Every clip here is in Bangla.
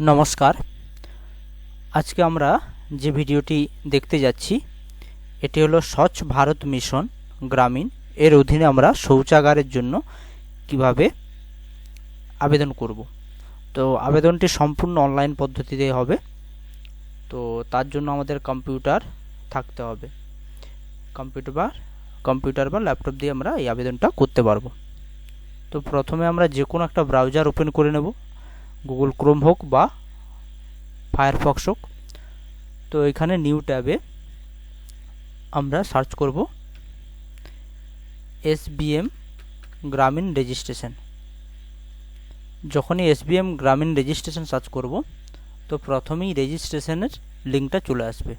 নমস্কার। আজকে আমরা যে ভিডিওটি দেখতে যাচ্ছি, এটি হলো স্বচ্ছ ভারত মিশন গ্রামীণ। এর অধীনে আমরা শৌচাগারের জন্য কীভাবে আবেদন করব? তো আবেদনটি সম্পূর্ণ অনলাইন পদ্ধতিতে হবে। তো তার জন্য আমাদের কম্পিউটার থাকতে হবে। কম্পিউটার বা কম্পিউটার বা ল্যাপটপ দিয়ে আমরা এই আবেদনটা করতে পারব। তো প্রথমে আমরা যে কোনো একটা ব্রাউজার ওপেন করে নেব। গুগল ক্রোম হোক বা ফায়ারফক্স হোক, তো এখানে নিউ ট্যাবে আমরা সার্চ করব এসবিএম গ্রামীণ রেজিস্ট্রেশন যখনই এসবিএম গ্রামীণ রেজিস্ট্রেশন সার্চ করব, তো প্রথমেই রেজিস্ট্রেশনের লিঙ্কটা চলে আসবে।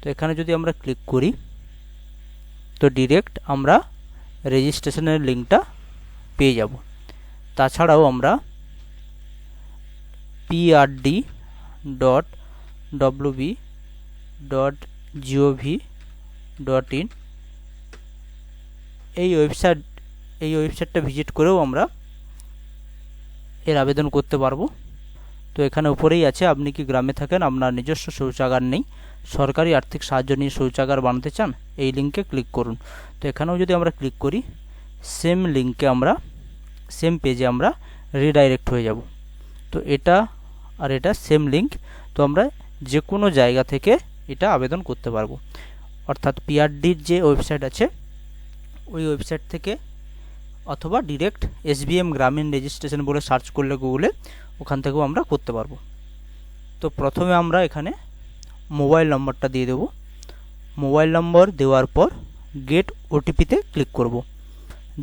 তো এখানে যদি আমরা ক্লিক করি, তো ডিরেক্ট আমরা রেজিস্ট্রেশনের লিঙ্কটা পেয়ে যাব। তাছাড়াও আমরা PRD dot WB dot gov dot in এই ওয়েবসাইট এই ওয়েবসাইটটা ভিজিট করেও আমরা এর আবেদন করতে পারব। তো এখানে উপরেই আছে, আপনি কি গ্রামে থাকেন, আপনার নিজস্ব শৌচাগার নেই, সরকারি আর্থিক সাহায্য নিয়ে শৌচাগার বানাতে চান, এই লিঙ্কে ক্লিক করুন। তো এখানেও যদি আমরা ক্লিক করি সেম লিঙ্কে আমরা সেম পেজে আমরা রিডাইরেক্ট হয়ে যাব। তো এটা আর এটা সেম লিঙ্ক তো আমরা যে কোনো জায়গা থেকে এটা আবেদন করতে পারব। অর্থাৎ পিআরডির যে ওয়েবসাইট আছে, ওই ওয়েবসাইট থেকে অথবা ডিরেক্ট এসবিএম গ্রামীণ রেজিস্ট্রেশন বলে সার্চ করলে গুগলে ওখান থেকেও আমরা করতে পারব। তো প্রথমে আমরা এখানে মোবাইল নম্বরটা দিয়ে দেব। মোবাইল নম্বর দেওয়ার পর গেট ওটিপিতে ক্লিক করব।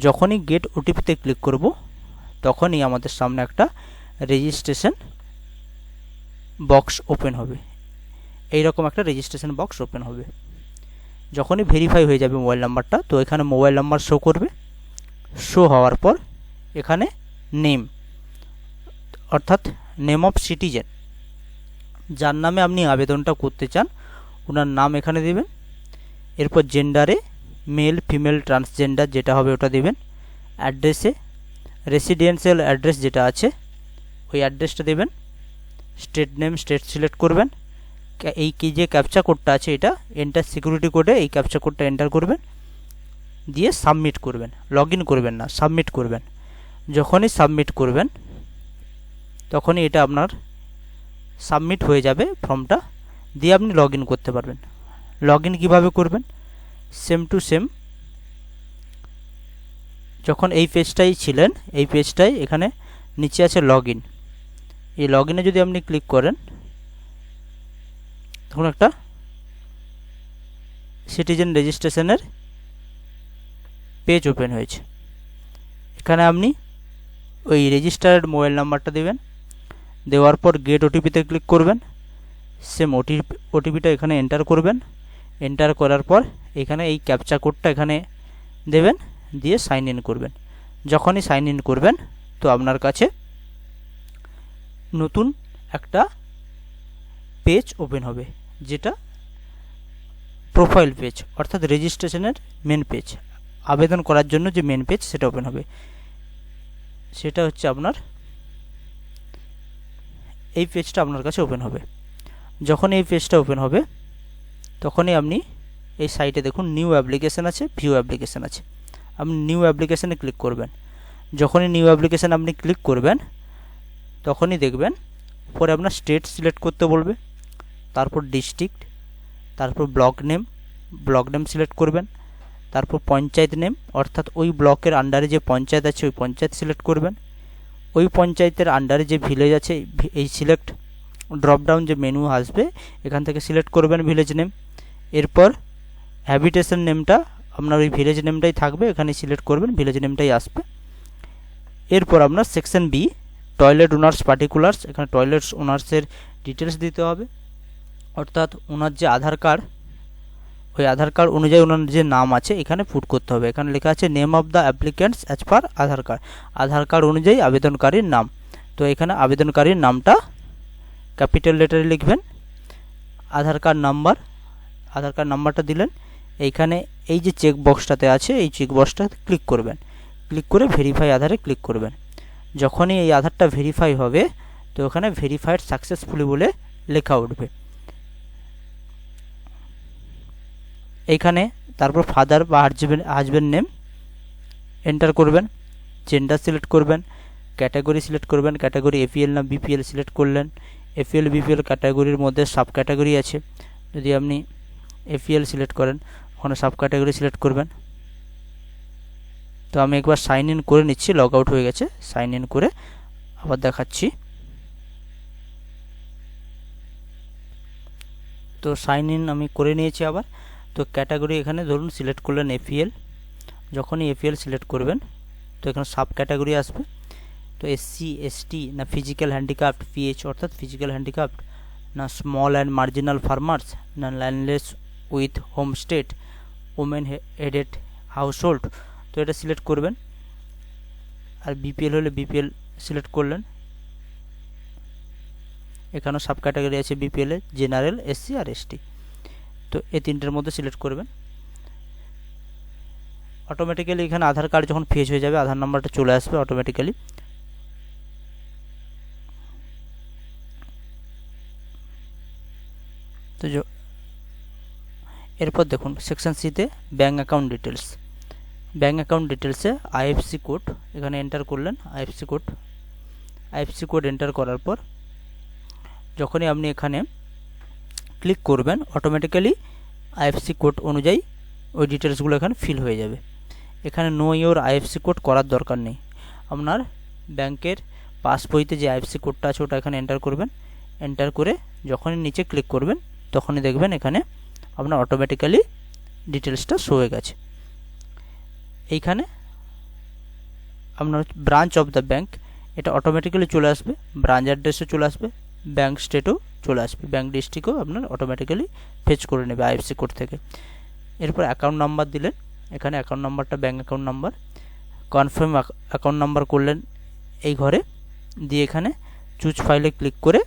যখনই গেট ওটিপিতে ক্লিক করব, তখনই আমাদের সামনে একটা রেজিস্ট্রেশন বক্স ওপেন হবে। এই রকম একটা রেজিস্ট্রেশন বক্স ওপেন হবে। যখনই ভেরিফাই হয়ে যাবে মোবাইল নাম্বারটা তো এখানে মোবাইল নাম্বার শো করবে। শো হওয়ার পর এখানে নেম অর্থাৎ নেম অফ সিটিজেন যার নামে আপনি আবেদনটা করতে চান, ওনার নাম এখানে দেবেন। এরপর জেন্ডারে মেল ফিমেল ট্রান্সজেন্ডার যেটা হবে ওটা দেবেন। অ্যাড্রেসে রেসিডেন্সিয়াল অ্যাড্রেস যেটা আছে, ওই অ্যাড্রেসটা দেবেন। স্টেট নেম স্টেট সিলেক্ট করবেন। এই কি যে ক্যাপচা কোডটা আছে এটা এন্টার সিকিউরিটি কোডে এই ক্যাপচা কোডটা এন্টার করবেন। দিয়ে সাবমিট করবেন। লগ করবেন না সাবমিট করবেন। যখনই সাবমিট করবেন, তখনই এটা আপনার সাবমিট হয়ে যাবে ফর্মটা। দিয়ে আপনি লগ করতে পারবেন। লগ ইন কীভাবে করবেন? সেম টু সেম যখন এই পেজটাই ছিলেন, এই পেজটাই এখানে নিচে আছে লগ ইন এই লগ ইনে যদি আপনি ক্লিক করেন তখন একটা সিটিজেন রেজিস্ট্রেশনের পেজ ওপেন হয়েছে। এখানে আপনি ওই রেজিস্টার্ড মোবাইল নাম্বারটা দেবেন, দেওয়ার পর গেট ওটিপিতে ক্লিক করবেন সেম ওটিপি ওটিপিটা এখানে এন্টার করবেন এন্টার করার পর এখানে এই ক্যাপচা কোডটা এখানে দেবেন, দিয়ে সাইন ইন করবেন। যখনই সাইন ইন করবেন, তো আপনার কাছে নতুন একটা পেজ ওপেন হবে, যেটা প্রোফাইল পেজ অর্থাৎ রেজিস্ট্রেশনের মেন পেজ আবেদন করার জন্য যে মেন পেজ সেটা ওপেন হবে। সেটা হচ্ছে আপনার, এই পেজটা আপনার কাছে ওপেন হবে। যখন এই পেজটা ওপেন হবে, তখনই আপনি এই সাইটে দেখুন নিউ অ্যাপ্লিকেশান আছে ভিউ অ্যাপ্লিকেশান আছে। আপনি নিউ অ্যাপ্লিকেশানে ক্লিক করবেন। যখনই নিউ অ্যাপ্লিকেশান আপনি ক্লিক করবেন তখনই দেখবেন, পরে আপনার স্টেট সিলেক্ট করতে বলবে, তারপর ডিস্ট্রিক্ট তারপর block name block name select করবেন, তারপর পঞ্চায়েত নেম অর্থাৎ ওই ব্লকের আন্ডারে যে পঞ্চায়েত আছে, ওই পঞ্চায়েত সিলেক্ট করবেন। ওই পঞ্চায়েতের আন্ডারে যে ভিলেজ আছে এই সিলেক্ট ড্রপডাউন যে মেনু আসবে, এখান থেকে সিলেক্ট করবেন ভিলেজ নেম এরপর হ্যাবিটেশন নেমটা আপনার ওই ভিলেজ নেমটাই থাকবে, এখানে সিলেক্ট করবেন ভিলেজ নেমটাই আসবে। এরপর আপনার section B toilet owners particulars এখানে টয়লেটস ওনার্সের ডিটেলস দিতে হবে। অর্থাৎ ওনার যে আধার কার্ড ওই আধার কার্ড অনুযায়ী ওনার যে নাম আছে, এখানে পুট করতে হবে। এখানে লেখা আছে name of the applicants as per Aadhaar card Aadhaar card অনুযায়ী আবেদনকারীর নাম। তো এখানে আবেদনকারীর নামটা ক্যাপিটাল লেটারে লিখবেন। Aadhaar card number Aadhaar card নাম্বারটা দিলেন। এইখানে এই যে চেক বক্সটাতে আছে, এই চেক বক্সটাতে ক্লিক করবেন। ক্লিক করে ভেরিফাই আধারে ক্লিক করবেন। যখনই এই আধারটা ভেরিফাই হবে, তো ওখানে ভেরিফাইড সাকসেসফুলি বলে লেখা উঠবে। এইখানে তারপর ফাদার বা হাজবেন্ড হাজবেন্ড নেম এন্টার করবেন জেন্ডার সিলেক্ট করবেন ক্যাটাগরি সিলেক্ট করবেন ক্যাটাগরি এপিএল না বিপিএল সিলেক্ট করলেন এপিএল বিপিএল ক্যাটাগরির মধ্যে সাব ক্যাটাগরি আছে। যদি আপনি এপিএল সিলেক্ট করেন, ওখানে সাব ক্যাটাগরি সিলেক্ট করবেন। তো আমি একবার সাইন ইন করে নিচ্ছি লগ আউট হয়ে গেছে সাইন ইন করে আবার দেখাচ্ছি। তো সাইন ইন আমি করে নিয়েছি আবার। তো ক্যাটাগরি এখানে ধরুন সিলেক্ট করলেন এপিএল যখনই এপিএল সিলেক্ট করবেন, তো এখানে সাব ক্যাটাগরি আসবে। তো এসসি এসটি না ফিজিক্যাল হ্যান্ডিক্রাফট পিএইচ অর্থাৎ ফিজিক্যাল হ্যান্ডিক্রাফট না স্মল অ্যান্ড মার্জিনাল ফার্মার্স না landless with homestead women headed household তো এটা সিলেক্ট করবেন। আর বিপিএল হলে বিপিএল সিলেক্ট করলেন। এখানেও সাব ক্যাটাগরি আছে বিপিএলে জেনারেল এসসি আর এসটি তো এই তিনটের মধ্যে সিলেক্ট করবেন। অটোমেটিক্যালি এখানে আধার কার্ড যখন ফেজ হয়ে যাবে, আধার নাম্বারটা চলে আসবে অটোমেটিক্যালি তো এরপর দেখুন সেকশন সিতে bank account details bank account ডিটেলসে আইএফসি কোড এখানে এন্টার করলেন IFC code IFC code enter করার পর যখনই আপনি এখানে ক্লিক করবেন অটোমেটিক্যালি আইএফসি কোড অনুযায়ী ওই ডিটেলসগুলো এখানে ফিল হয়ে যাবে। এখানে নো ইওর আইএফসি কোড করার দরকার নেই। আপনার ব্যাংকের পাস বইতে যে আইএফসি কোডটা আছে, ওটা এখানে এন্টার করবেন। এন্টার করে যখনই নিচে ক্লিক করবেন, তখনই দেখবেন এখানে আপনার অটোমেটিক্যালি ডিটেলসটা শো হয়ে গেছে। এইখানে আপনার ব্রাঞ্চ অফ দ্য ব্যাঙ্ক এটা অটোমেটিক্যালি চলে আসবে ব্রাঞ্চ অ্যাড্রেসও চলে আসবে ব্যাঙ্ক স্টেটও চলে আসবে ব্যাঙ্ক ডিস্ট্রিক্টও আপনার অটোমেটিক্যালি ফেচ করে নেবে আইএফসি কোড থেকে। এরপর অ্যাকাউন্ট নাম্বার দিলেন, এখানে অ্যাকাউন্ট নাম্বারটা bank account number confirm account number করলেন এই ঘরে, দিয়ে এখানে চুজ ফাইলে ক্লিক করে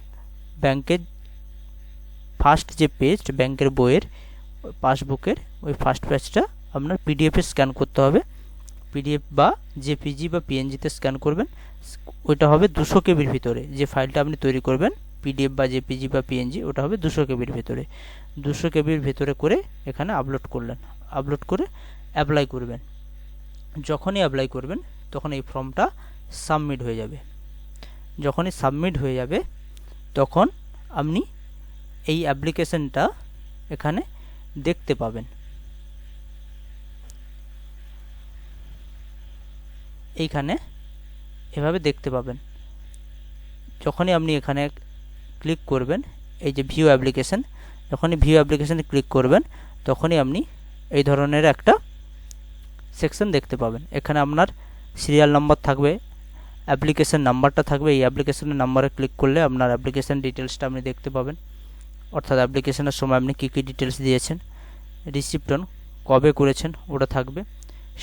ব্যাংকের ফার্স্ট যে পেজ ব্যাংকের বইয়ের পাসবুকের ওই ফার্স্ট পেজটা আপনার পিডিএফে স্ক্যান করতে হবে। পিডিএফ বা জেপিজি বা পিএনজিতে স্ক্যান করবেন। ওইটা হবে দুশো কেবির ভিতরে। যে ফাইলটা আপনি তৈরি করবেন পিডিএফ বা জেপিজি বা পিএনজি ওটা হবে দুশো কেবির ভিতরে। দুশো কেবির ভেতরে করে এখানে আপলোড করলেন। আপলোড করে অ্যাপ্লাই করবেন। যখনই অ্যাপ্লাই করবেন, তখন এই ফর্মটা সাবমিট হয়ে যাবে। যখনই সাবমিট হয়ে যাবে, তখন আপনি এই অ্যাপ্লিকেশনটা এখানে দেখতে পাবেন। এইখানে এভাবে দেখতে পাবেন। যখনই আপনি এখানে ক্লিক করবেন, এই যে ভিউ অ্যাপ্লিকেশন যখনই ভিউ অ্যাপ্লিকেশানে ক্লিক করবেন, তখনই আপনি এই ধরনের একটা সেকশন দেখতে পাবেন। এখানে আপনার সিরিয়াল নাম্বার থাকবে অ্যাপ্লিকেশান নাম্বারটা থাকবে, এই অ্যাপ্লিকেশনের নাম্বারে ক্লিক করলে আপনার অ্যাপ্লিকেশন ডিটেলসটা আপনি দেখতে পাবেন। অর্থাৎ অ্যাপ্লিকেশনের সময় আপনি কী কী ডিটেলস দিয়েছেন রিসিপ্ট অন কবে করেছেন, ওটা থাকবে।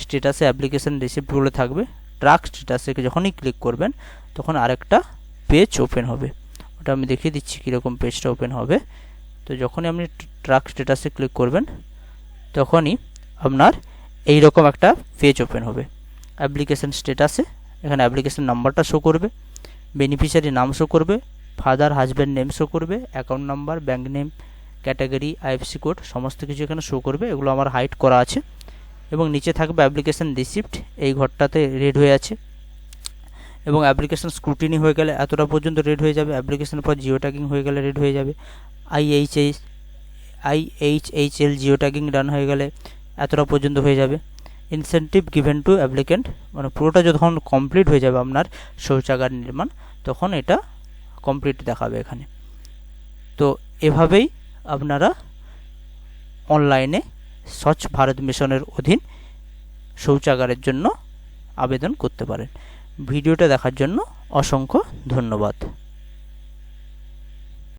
স্টেটাসে অ্যাপ্লিকেশন রিসিপ্ট বলে থাকবে। ট্রাক স্টেটাসে যখনই ক্লিক করবেন, তখন আরেকটা পেজ ওপেন হবে। ওটা আমি দেখিয়ে দিচ্ছি কীরকম পেজটা ওপেন হবে। তো যখনই আপনি ট্রাক স্ট্যাটাসে ক্লিক করবেন, তখনই আপনার এই রকম একটা পেজ ওপেন হবে। অ্যাপ্লিকেশান স্ট্যাটাসে এখানে অ্যাপ্লিকেশান নাম্বারটা শো করবে বেনিফিশিয়ারি নাম শো করবে ফাদার হাজব্যান্ড নেম শো করবে account number bank name category IFC code সমস্ত কিছু এখানে শো করবে। এগুলো আমার হাইট করা আছে। এবং নিচে থাকবে অ্যাপ্লিকেশান রিসিপ্ট এই ঘরটাতে রেড হয়ে আছে। এবং অ্যাপ্লিকেশান স্ক্রুটিনি হয়ে গেলে এতটা পর্যন্ত রেড হয়ে যাবে অ্যাপ্লিকেশানের পর জিও ট্যাগিং হয়ে গেলে রেড হয়ে যাবে। আইএইচএইচ আইএইচএইচএল জিও ট্যাগিং ডান হয়ে গেলে এতটা পর্যন্ত হয়ে যাবে। ইনসেন্টিভ গিভেন টু অ্যাপ্লিকেন্ট মানে পুরোটা যখন কমপ্লিট হয়ে যাবে আপনার শৌচাগার নির্মাণ, তখন এটা কমপ্লিট দেখাবে এখানে। তো এভাবেই আপনারা অনলাইনে স্বচ্ছ ভারত মিশনের অধীন শৌচাগারের জন্য আবেদন করতে পারেন। ভিডিওটা দেখার জন্য অসংখ্য ধন্যবাদ।